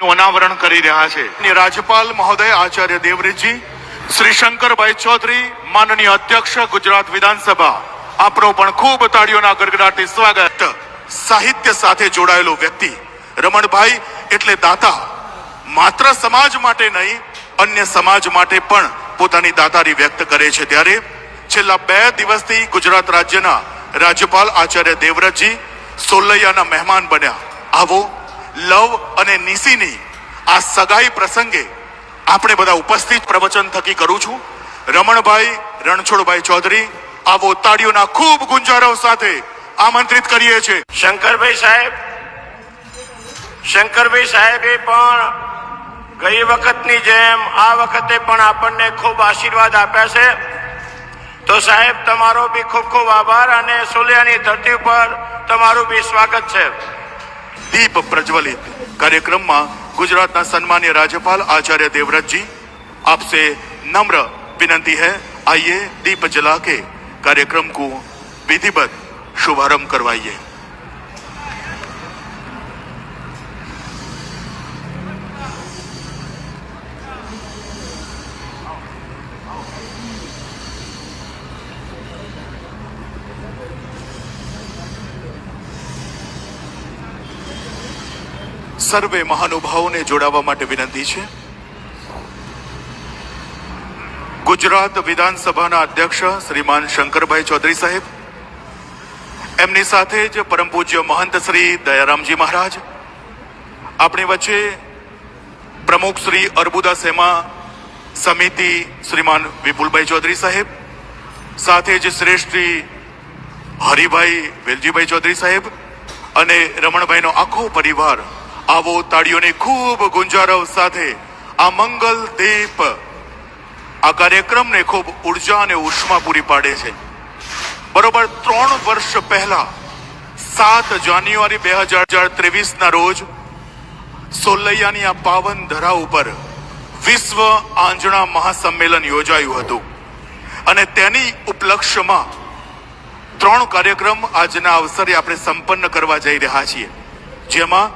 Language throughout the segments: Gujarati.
નું અનાવરણ કરી રહ્યા છે. રાજ્યપાલ મહોદય આચાર્ય દેવરેજી શ્રી શંકરભાઈ ચૌધરી, માનનીય અધ્યક્ષ ગુજરાત વિધાનસભા, આપનો પણ ખૂબ તાળીઓના ગડગડાટથી સ્વાગત. સાહિત્ય સાથે જોડાયેલો વ્યક્તિ, રમણભાઈ એટલે દાતા, માત્ર સમાજ માટે નહીં, અન્ય સમાજ માટે પણ પોતાની દાતારી વ્યક્ત કરે છે. ત્યારે છેલ્લા બે દિવસથી ગુજરાત રાજ્યના રાજ્યપાલ આચાર્ય દેવવ્રતજી સોલૈયાના મહેમાન બન્યા. આવો લવ અને નિશીની આ સગાઈ પ્રસંગે આપણે બધા ઉપસ્થિત પ્રવચન થકી કરું છું. રમણભાઈ રણછોડભાઈ ચૌધરી આવો તાળીઓના ખૂબ ગુંજારો સાથે આમંત્રિત કરીએ છીએ. શંકરભાઈ સાહેબ, શંકરભાઈ સાહેબે પણ ગઈ વખતની જેમ આ વખતે પણ આપણને ખૂબ આશીર્વાદ આપ્યા છે. તો સાહેબ, તમારો બી ખૂબ ખૂબ આભાર અને સોલિયાની ધરતી પર તમારું બી સ્વાગત છે. દીપ પ્રજ્વલિત કાર્યક્રમમાં ગુજરાતના સન્માન્ય રાજ્યપાલ आचार्य देवव्रत जी आपसे नम्र विनंती है आइए दीप जला के कार्यक्रम को विधिवत शुभारंभ करवाइए સર્વે મહાનુભાવોને જોડાવા માટે વિનંતી છે. ગુજરાત વિધાનસભાના અધ્યક્ષ શ્રીમાન શંકરભાઈ ચૌધરી સાહેબ, એમની સાથે જ પરમ પૂજ્ય મહંત શ્રી દયારામજી મહારાજ, આપણી વચ્ચે પ્રમુખ શ્રી અર્બુદા સેમા સમિતિ શ્રીમાન વિપુલભાઈ ચૌધરી સાહેબ, સાથે જ શ્રેષ્ઠ શ્રી હરિભાઈ વેલજીભાઈ ચૌધરી સાહેબ અને રમણભાઈનો આખો પરિવાર આવો તાળીઓની ખૂબ ગુંજારવ સાથે. આ મંગલ દીપ આ કાર્યક્રમને ખૂબ ઊર્જા અને ઉષ્મા પૂરી પાડે છે. બરોબર ત્રણ વર્ષ પહેલા, સાત જાન્યુઆરી બે હજાર ત્રેવીસના રોજ, સોલૈયાની આ પાવન ધરા ઉપર વિશ્વ આંજણા મહાસંમેલન યોજાયું હતું. અને તેની ઉપલક્ષ્યમાં ત્રણ કાર્યક્રમ આજના અવસરે આપણે સંપન્ન કરવા જઈ રહ્યા છીએ. જેમાં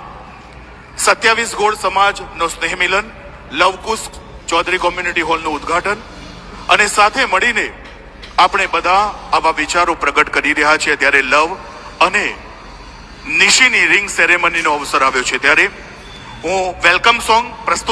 સત્યાવીસ ગોળ સમાજનો સ્નેહ મિલન, લવકુશ ચૌધરી કોમ્યુનિટી હોલનું ઉદ્ઘાટન અને સાથે મળીને આપણે બધા આવા વિચારો પ્રગટ કરી રહ્યા છીએ ત્યારે લવ અને નિશીની રિંગ સેરેમનીનો અવસર આવ્યો છે ત્યારે હું વેલકમ સોંગ પ્રસ્તુત